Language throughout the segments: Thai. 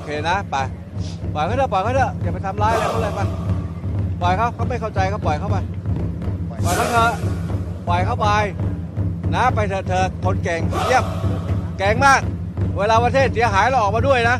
โอเคนะไปปล่อยเขาเถอะปล่อยเขาเถอะอย่าไปทำร้ายอะไรเขาเลยมันปล่อยเขาเขาไม่เข้าใจเขาปล่อยเขาไปปล่อยเขาเถอะปล่อยเขาไปนะไปเถอะเธอคนเก่งเยี่ยมเก่งมาก เวลาประเทศเสียหายเราออกมาด้วยนะ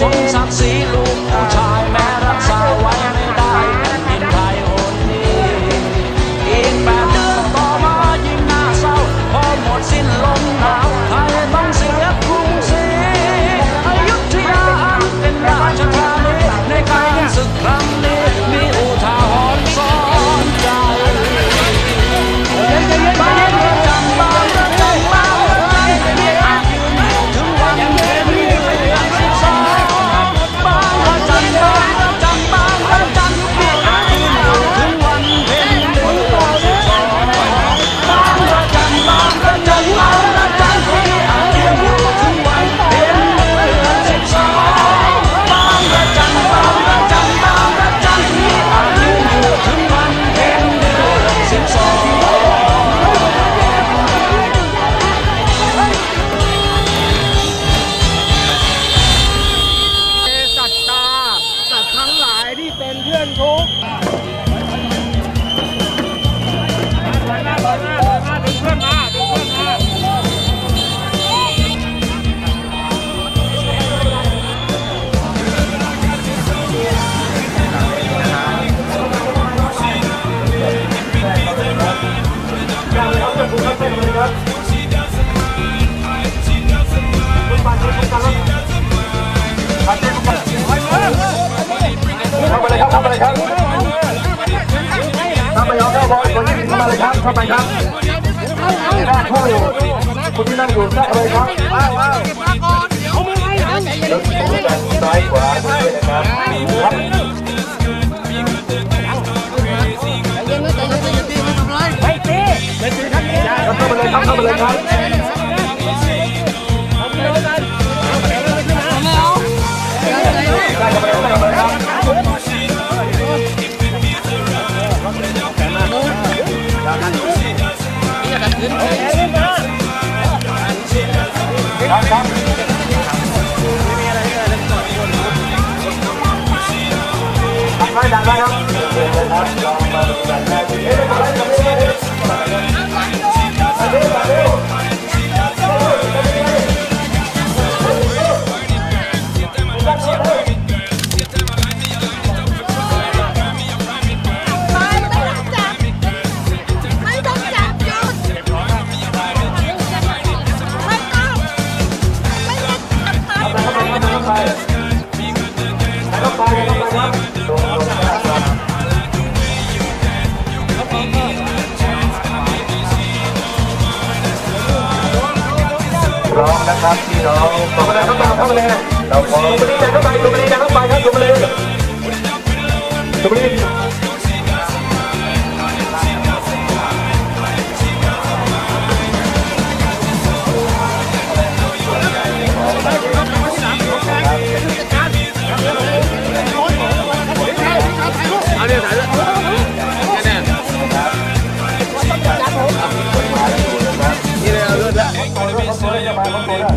สมศักดิ์ศรีลูก เข้าไปเลยครับถ้าไม่ยอมเข้บอลคนที่เข้าไาเลยครับเข้าไปครับนั่งคู่คุณที่นั่งอยู่เข้าไลครับว้าวว้าวซ้ายขวาด้วยนะครับครับเข้าไปเลยครับเข้าไปเลยครับ ไม่ต้องจับไม่ต้องจับหยุดไม่ต้องไม่ต้องจับไป นะครับพี่น้องเข้ามาเลยเข้ามาเข้ามาเลยเราขอมสุบรีเข้าไปสุบรีเข้าไปครับสุบรีสุบรี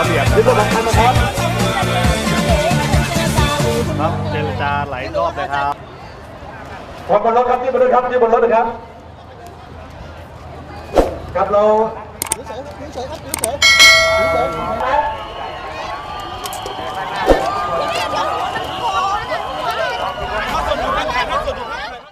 ระเบียบขึ้นรถสองคันนะครับครับเจรจาหลายรอบเลยครับคนบนรถครับที่บนรถครับที่บนรถนะครับครับเรา